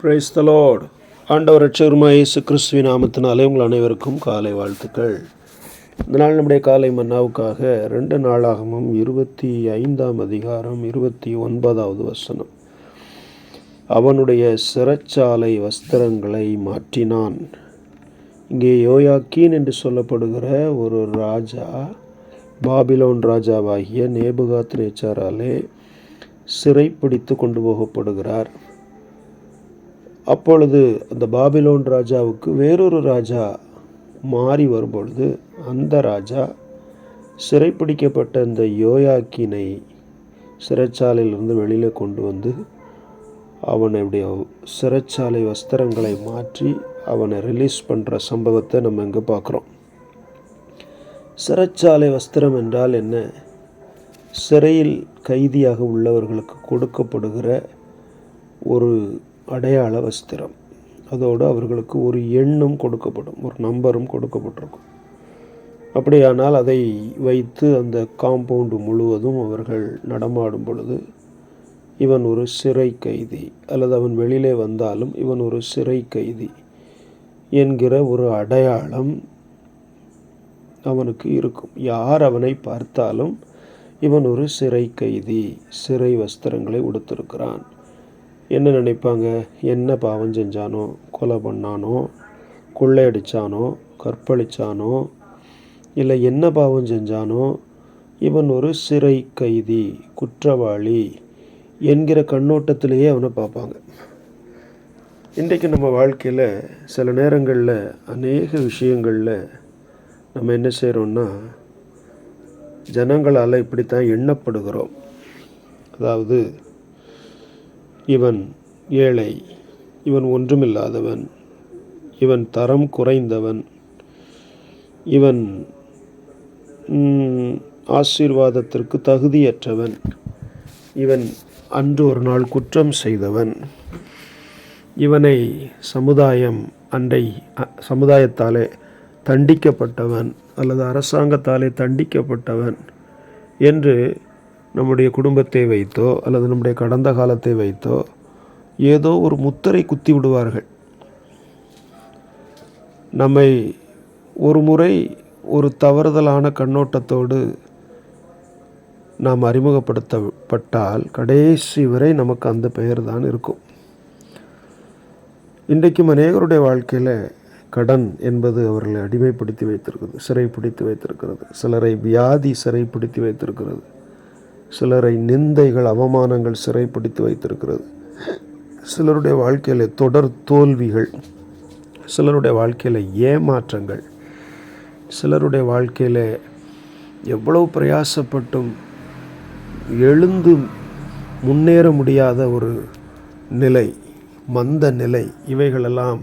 Praise the Lord ஆண்டவர் ரட்சகருமாய் இயேசு கிறிஸ்துவின் நாமத்தினாலே உங்கள் அனைவருக்கும் காலை வாழ்த்துக்கள். இந்த நாள் நம்முடைய காலை மன்னாவுக்காக ரெண்டு நாளாகமும் இருபத்தி ஐந்தாம் அதிகாரம் இருபத்தி ஒன்பதாவது வசனம். அவனுடைய சிறைச்சாலை வஸ்திரங்களை மாற்றினான். இங்கே யோயாக்கீன் என்று சொல்லப்படுகிற ஒரு ராஜா பாபிலோன் ராஜாவாகிய நேபுகாத் நேச்சாராலே சிறைப்பிடித்து கொண்டு போகப்படுகிறார். அப்பொழுது அந்த பாபிலோன் ராஜாவுக்கு வேறொரு ராஜா மாறி வரும்பொழுது அந்த ராஜா சிறைப்பிடிக்கப்பட்ட இந்த யோயாக்கினை சிறைச்சாலையிலிருந்து வெளியில் கொண்டு வந்து அவனுடைய சிறைச்சாலை வஸ்திரங்களை மாற்றி அவனை ரிலீஸ் பண்ணுற சம்பவத்தை நம்ம இங்கே பார்க்குறோம். சிறைச்சாலை வஸ்திரம் என்றால் என்ன? சிறையில் கைதியாக உள்ளவர்களுக்கு கொடுக்கப்படுகிற ஒரு அடையாள வஸ்திரம். அதோடு அவர்களுக்கு ஒரு எண்ணும் கொடுக்கப்படும் ஒரு நம்பரும் கொடுக்கப்பட்டிருக்கும். அப்படியானால் அதை வைத்து அந்த காம்பவுண்டு முழுவதும் அவர்கள் நடமாடும் பொழுது இவன் ஒரு சிறை கைதி அல்லது அவன் வெளியிலே வந்தாலும் இவன் ஒரு சிறை கைதி என்கிற ஒரு அடையாளம் அவனுக்கு இருக்கும். யார் அவனை பார்த்தாலும் இவன் ஒரு சிறை கைதி சிறை வஸ்திரங்களை உடுத்திருக்கிறான். என்ன நினைப்பாங்க? என்ன பாவம் செஞ்சானோ கொலை பண்ணானோ கொள்ளையடித்தானோ கற்பழிச்சானோ இல்லை என்ன பாவம் செஞ்சானோ இவன் ஒரு சிறை கைதி குற்றவாளி என்கிற கண்ணோட்டத்திலேயே அவனை பார்ப்பாங்க. இன்றைக்கு நம்ம வாழ்க்கையில் சில நேரங்களில் அநேக விஷயங்களில் நம்ம என்ன செய்கிறோம்னா ஜனங்களால் இப்படித்தான் எண்ணப்படுகிறோம். அதாவது இவன் ஏழை இவன் ஒன்றுமில்லாதவன் இவன் தரம் குறைந்தவன் இவன் ஆசீர்வாதத்திற்கு தகுதியற்றவன் இவன் அன்று ஒரு நாள் குற்றம் செய்தவன். இவனை சமுதாயம் அண்டை சமுதாயத்தாலே தண்டிக்கப்பட்டவன் அல்லது அரசாங்கத்தாலே தண்டிக்கப்பட்டவன் என்று நம்முடைய குடும்பத்தை வைத்தோ அல்லது நம்முடைய கடந்த காலத்தை வைத்தோ ஏதோ ஒரு முத்திரை குத்தி விடுவார்கள். நம்மை ஒரு முறை ஒரு தவறுதலான கண்ணோட்டத்தோடு நாம் அறிமுகப்படுத்தப்பட்டால் கடைசி வரை நமக்கு அந்த பெயர் தான் இருக்கும். இன்றைக்கும் அநேகருடைய வாழ்க்கையில் கடன் என்பது அவர்களை அடிமைப்படுத்தி வைத்திருக்கிறது சிறைப்பிடித்து வைத்திருக்கிறது சிலரை வியாதி சிறைப்பிடித்து வைத்திருக்கிறது. சிலரை நிந்தைகள் அவமானங்கள் சிறைப்பிடித்து வைத்திருக்கிறது. சிலருடைய வாழ்க்கையில் தொடர் தோல்விகள் சிலருடைய வாழ்க்கையில் ஏமாற்றங்கள் சிலருடைய வாழ்க்கையில் எவ்வளவு பிரயாசப்பட்டும் எழுந்து முன்னேற முடியாத ஒரு நிலை மந்த நிலை இவைகளெல்லாம்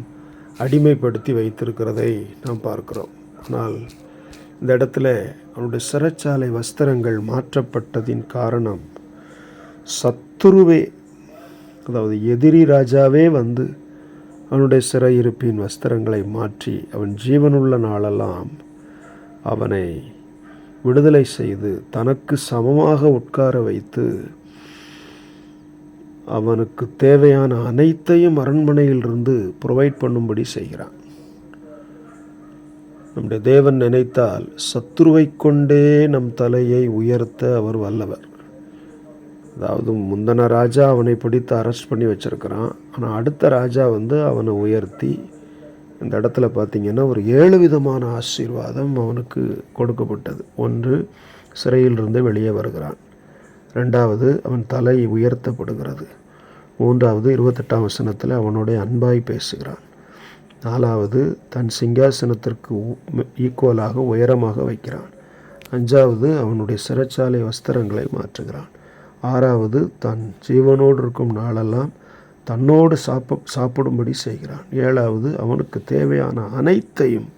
அடிமைப்படுத்தி வைத்திருக்கிறதை நாம் பார்க்கிறோம். ஆனால் இந்த இடத்துல அவனுடைய சிறைச்சாலை வஸ்திரங்கள் மாற்றப்பட்டதின் காரணம் சத்துருவே அதாவது எதிரி ராஜாவே வந்து அவனுடைய சிறையிருப்பின் வஸ்திரங்களை மாற்றி அவன் ஜீவனுள்ள நாளெல்லாம் அவனை விடுதலை செய்து தனக்கு சமமாக உட்கார வைத்து அவனுக்கு தேவையான அனைத்தையும் அரண்மனையிலிருந்து ப்ரொவைட் பண்ணும்படி செய்கிறான். நம்முடைய தேவன் நினைத்தால் சத்ருவை கொண்டே நம் தலையை உயர்த்த அவர் வல்லவர். அதாவது முந்தன ராஜா அவனை பிடித்து அரெஸ்ட் பண்ணி வச்சிருக்கிறான். ஆனால் அடுத்த ராஜா வந்து அவனை உயர்த்தி இந்த இடத்துல பார்த்தீங்கன்னா ஒரு ஏழு விதமான ஆசீர்வாதம் அவனுக்கு கொடுக்கப்பட்டது. ஒன்று சிறையிலிருந்து வெளியே வருகிறான். ரெண்டாவது அவன் தலை உயர்த்தப்படுகிறது. மூன்றாவது இருபத்தெட்டாம் வசனத்தில் அவனுடைய அன்பாய் பேசுகிறான். நாலாவது தன் சிங்காசனத்திற்கு ஈக்குவலாக உயரமாக வைக்கிறான். அஞ்சாவது அவனுடைய சிறைச்சாலை வஸ்திரங்களை மாற்றுகிறான். ஆறாவது தன் ஜீவனோடு இருக்கும் நாளெல்லாம் தன்னோடு சாப்ப சாப்பிடும்படி செய்கிறான். ஏழாவது அவனுக்கு தேவையான அனைத்தையும்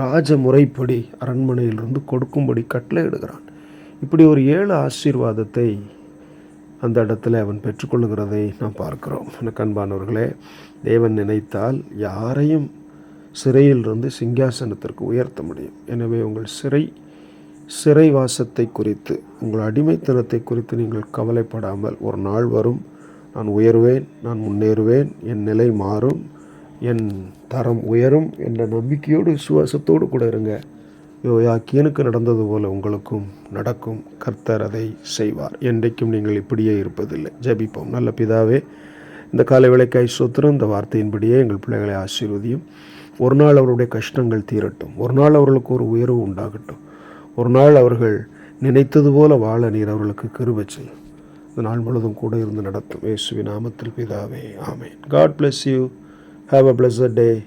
ராஜ முறைப்படி அரண்மனையிலிருந்து கொடுக்கும்படி கட்டளையிடுகிறான். இப்படி ஒரு ஏழு ஆசீர்வாதத்தை அந்த இடத்துல அவன் பெற்றுக்கொள்கிறதை நாம் பார்க்கிறோம். எனக்கு அன்பானவர்களே தேவன் நினைத்தால் யாரையும் சிறையிலிருந்து சிங்காசனத்திற்கு உயர்த்த முடியும். எனவே உங்கள் சிறை சிறைவாசத்தை குறித்து உங்கள் அடிமைத்தனத்தை குறித்து நீங்கள் கவலைப்படாமல் ஒரு நாள் வரும் நான் உயர்வேன் நான் முன்னேறுவேன் என் நிலை மாறும் என் தரம் உயரும் என்ற நம்பிக்கையோடு விசுவாசத்தோடு கூட இருங்க. யோயாக்கியனுக்கு நடந்தது போல உங்களுக்கும் நடக்கும். கர்த்தர் அதை செய்வார். என்றைக்கும் நீங்கள் இப்படியே இருப்பதில்லை. ஜபிப்போம். நல்ல பிதாவே இந்த காலை வேலைக்காய் சொத்திரம் இந்த வார்த்தையின்படியே எங்கள் பிள்ளைகளை ஆசீர்வதியும். ஒரு நாள் அவருடைய கஷ்டங்கள் தீரட்டும். ஒரு நாள் அவர்களுக்கு ஒரு உயர்வு உண்டாகட்டும். ஒரு நாள் அவர்கள் நினைத்தது போல வாழ நீர் அவர்களுக்கு கிருபை செய்யும். இந்த நாள் முழுவதும் கூட இருந்து நடத்தும். இயேசுவின் நாமத்தில் பிதாவே ஆமேன். God bless you have a bless day